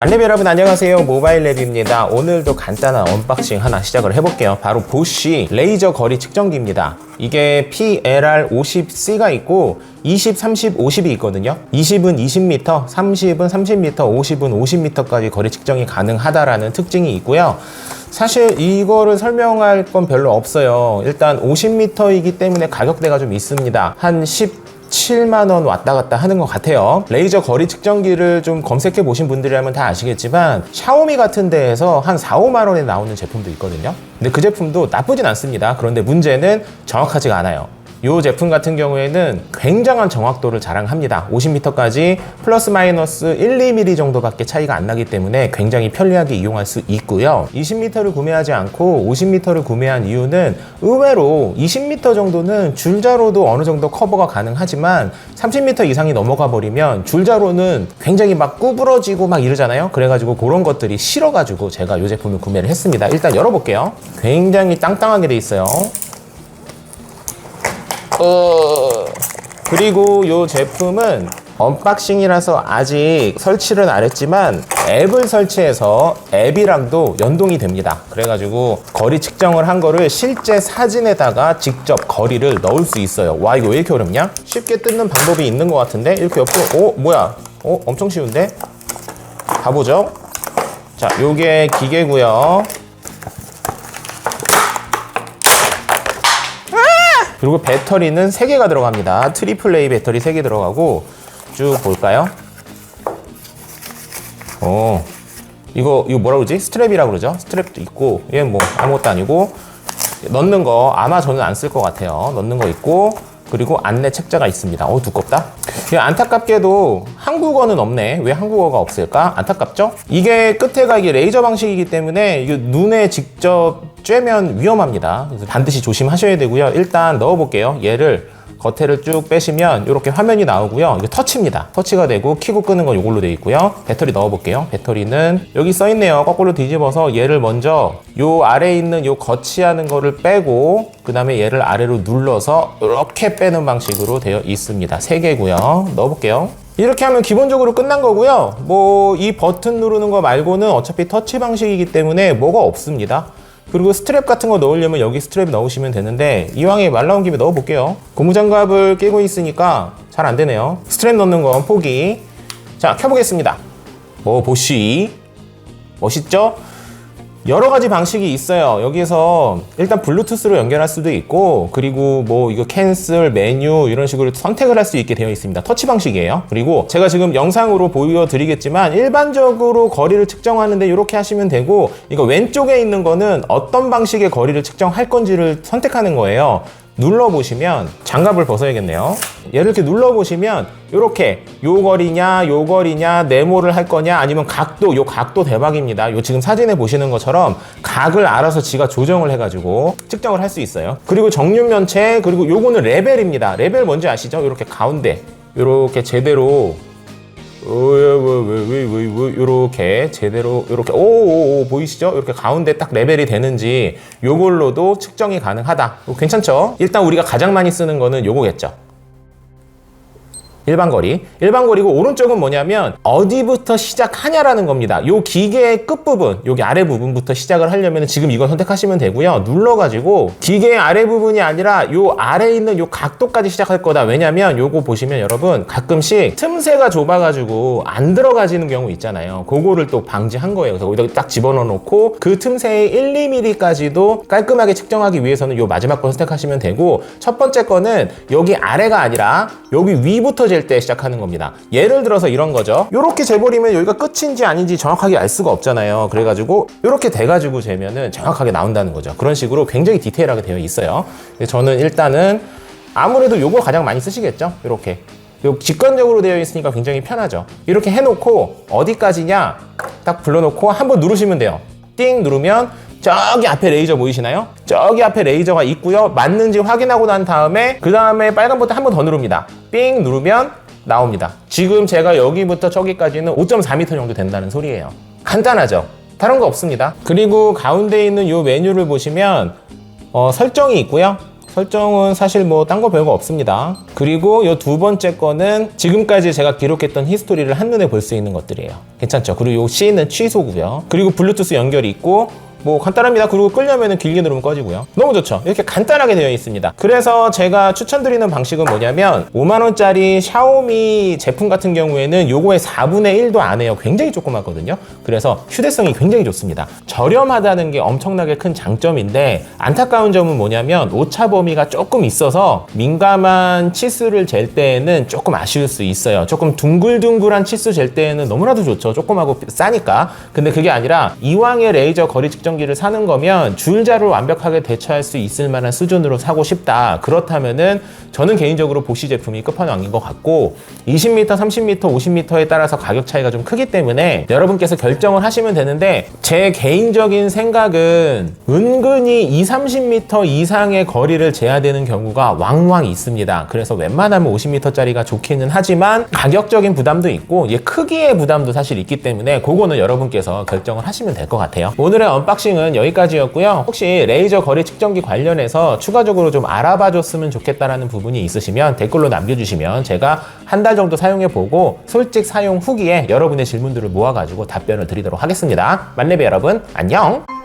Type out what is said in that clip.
안랩 여러분 안녕하세요. 모바일랩입니다. 오늘도 간단한 언박싱 하나 시작을 해볼게요. 바로 보쉬 레이저 거리 측정기입니다. 이게 PLR50C가 있고 20, 30, 50이 있거든요. 20은 20m, 30은 30m, 50은 50m까지 거리 측정이 가능하다라는 특징이 있고요. 사실 이거를 설명할 건 별로 없어요. 일단 50m이기 때문에 가격대가 좀 있습니다. 한 10, 7만 원 왔다 갔다 하는 것 같아요. 레이저 거리 측정기를 좀 검색해 보신 분들이라면 다 아시겠지만 샤오미 같은 데에서 한 4, 5만 원에 나오는 제품도 있거든요. 근데 그 제품도 나쁘진 않습니다. 그런데 문제는 정확하지가 않아요. 이 제품 같은 경우에는 굉장한 정확도를 자랑합니다. 50m까지 플러스 마이너스 1, 2mm 정도밖에 차이가 안 나기 때문에 굉장히 편리하게 이용할 수 있고요. 20m를 구매하지 않고 50m를 구매한 이유는 의외로 20m 정도는 줄자로도 어느 정도 커버가 가능하지만 30m 이상이 넘어가 버리면 줄자로는 굉장히 막 구부러지고 막 이러잖아요. 그래가지고 그런 것들이 싫어가지고 제가 이 제품을 구매를 했습니다. 일단 열어볼게요. 굉장히 땅땅하게 돼 있어요. 어... 그리고 이 제품은 언박싱이라서 아직 설치를 안 했지만 앱을 설치해서 앱이랑도 연동이 됩니다. 그래가지고 거리 측정을 한 거를 실제 사진에다가 직접 거리를 넣을 수 있어요. 와 이거 왜 이렇게 어렵냐? 쉽게 뜯는 방법이 있는 것 같은데 이렇게 옆으로 오 뭐야? 어 엄청 쉬운데? 가보죠. 자 요게 기계고요. 그리고 배터리는 3개가 들어갑니다. 트리플 A 배터리 3개 들어가고 쭉 볼까요? 어. 이거 이거 뭐라 그러지? 스트랩이라 그러죠? 스트랩도 있고 얘는 뭐 아무것도 아니고 넣는 거 아마 저는 안 쓸 것 같아요. 넣는 거 있고 그리고 안내 책자가 있습니다. 어 두껍다. 이게 안타깝게도 한국어는 없네. 왜 한국어가 없을까? 안타깝죠? 이게 끝에가 이게 레이저 방식이기 때문에 이게 눈에 직접 쬐면 위험합니다. 반드시 조심하셔야 되고요. 일단 넣어볼게요. 얘를 겉에를 쭉 빼시면 이렇게 화면이 나오고요. 이게 터치입니다. 터치가 되고 키고 끄는 건 이걸로 되어 있고요. 배터리 넣어볼게요. 배터리는 여기 써 있네요. 거꾸로 뒤집어서 얘를 먼저 요 아래에 있는 요 거치하는 거를 빼고 그 다음에 얘를 아래로 눌러서 이렇게 빼는 방식으로 되어 있습니다. 세 개고요. 넣어볼게요. 이렇게 하면 기본적으로 끝난 거고요. 뭐 이 버튼 누르는 거 말고는 어차피 터치 방식이기 때문에 뭐가 없습니다. 그리고 스트랩 같은 거 넣으려면 여기 스트랩 넣으시면 되는데 이왕에 말 나온 김에 넣어볼게요. 고무장갑을 끼고 있으니까 잘 안 되네요. 스트랩 넣는 건 포기. 자, 켜보겠습니다. 뭐 보시 멋있죠? 여러 가지 방식이 있어요. 여기서 일단 블루투스로 연결할 수도 있고, 그리고 뭐 이거 캔슬, 메뉴 이런 식으로 선택을 할 수 있게 되어 있습니다. 터치 방식이에요. 그리고 제가 지금 영상으로 보여드리겠지만 일반적으로 거리를 측정하는데 이렇게 하시면 되고, 이거 왼쪽에 있는 거는 어떤 방식의 거리를 측정할 건지를 선택하는 거예요. 눌러보시면 장갑을 벗어야겠네요. 얘를 이렇게 눌러보시면 이렇게 요 거리냐 요 거리냐 네모를 할 거냐 아니면 각도 요 각도 대박입니다. 요 지금 사진에 보시는 것처럼 각을 알아서 지가 조정을 해가지고 측정을 할 수 있어요. 그리고 정육면체 그리고 요거는 레벨입니다. 레벨 뭔지 아시죠? 이렇게 가운데 이렇게 제대로 이렇게 제대로 이렇게 오오오 보이시죠? 이렇게 가운데 딱 레벨이 되는지 요걸로도 측정이 가능하다. 어, 괜찮죠? 일단 우리가 가장 많이 쓰는 거는 요거겠죠. 일반 거리. 일반 거리고 오른쪽은 뭐냐면 어디부터 시작하냐라는 겁니다. 요 기계의 끝부분, 여기 아래 부분부터 시작을 하려면 지금 이걸 선택하시면 되고요. 눌러가지고 기계의 아래 부분이 아니라 요 아래에 있는 요 각도까지 시작할 거다. 왜냐면 요거 보시면 여러분 가끔씩 틈새가 좁아가지고 안 들어가지는 경우 있잖아요. 그거를 또 방지한 거예요. 그래서 여기다 딱 집어넣어 놓고 그 틈새의 1, 2mm까지도 깔끔하게 측정하기 위해서는 요 마지막 거 선택하시면 되고 첫 번째 거는 여기 아래가 아니라 여기 위부터 잴때 시작하는 겁니다. 예를 들어서 이런 거죠. 이렇게 재버리면 여기가 끝인지 아닌지 정확하게 알 수가 없잖아요. 그래가지고 이렇게 돼가지고 재면은 정확하게 나온다는 거죠. 그런 식으로 굉장히 디테일하게 되어 있어요. 저는 일단은 아무래도 요거 가장 많이 쓰시겠죠. 이렇게. 요 직관적으로 되어 있으니까 굉장히 편하죠. 이렇게 해놓고 어디까지냐 딱 불러놓고 한번 누르시면 돼요. 띵 누르면 저기 앞에 레이저 보이시나요? 저기 앞에 레이저가 있고요. 맞는지 확인하고 난 다음에 그 다음에 빨간 버튼 한 번 더 누릅니다. 삥 누르면 나옵니다. 지금 제가 여기부터 저기까지는 5.4m 정도 된다는 소리예요. 간단하죠? 다른 거 없습니다. 그리고 가운데 있는 이 메뉴를 보시면 어, 설정이 있고요. 설정은 사실 뭐 딴 거 별거 없습니다. 그리고 이 두 번째 거는 지금까지 제가 기록했던 히스토리를 한눈에 볼 수 있는 것들이에요. 괜찮죠? 그리고 요 C는 취소고요. 그리고 블루투스 연결이 있고 뭐 간단합니다. 그리고 끌려면은 길게 누르면 꺼지고요. 너무 좋죠. 이렇게 간단하게 되어 있습니다. 그래서 제가 추천드리는 방식은 뭐냐면 5만 원짜리 샤오미 제품 같은 경우에는 요거의 4분의 1도 안 해요. 굉장히 조그맣거든요. 그래서 휴대성이 굉장히 좋습니다. 저렴하다는 게 엄청나게 큰 장점인데 안타까운 점은 뭐냐면 오차 범위가 조금 있어서 민감한 치수를 잴 때에는 조금 아쉬울 수 있어요. 조금 둥글둥글한 치수 잴 때에는 너무나도 좋죠. 조금하고 싸니까. 근데 그게 아니라 이왕의 레이저 거리 측정 기를 사는 거면 줄자로 완벽하게 대처할 수 있을 만한 수준으로 사고 싶다. 그렇다면은 저는 개인적으로 보시 제품이 끝판왕인 것 같고 20m, 30m, 50m에 따라서 가격 차이가 좀 크기 때문에 여러분께서 결정을 하시면 되는데 제 개인적인 생각은 은근히 2, 30m 이상의 거리를 재야 되는 경우가 왕왕 있습니다. 그래서 웬만하면 50m짜리가 좋기는 하지만 가격적인 부담도 있고 얘 크기의 부담도 사실 있기 때문에 그거는 여러분께서 결정을 하시면 될 것 같아요. 오늘의 언 박싱은 여기까지였고요. 혹시 레이저 거리 측정기 관련해서 추가적으로 좀 알아봐 줬으면 좋겠다라는 부분이 있으시면 댓글로 남겨주시면 제가 한 달 정도 사용해 보고 솔직 사용 후기에 여러분의 질문들을 모아가지고 답변을 드리도록 하겠습니다. 만렙이 여러분 안녕.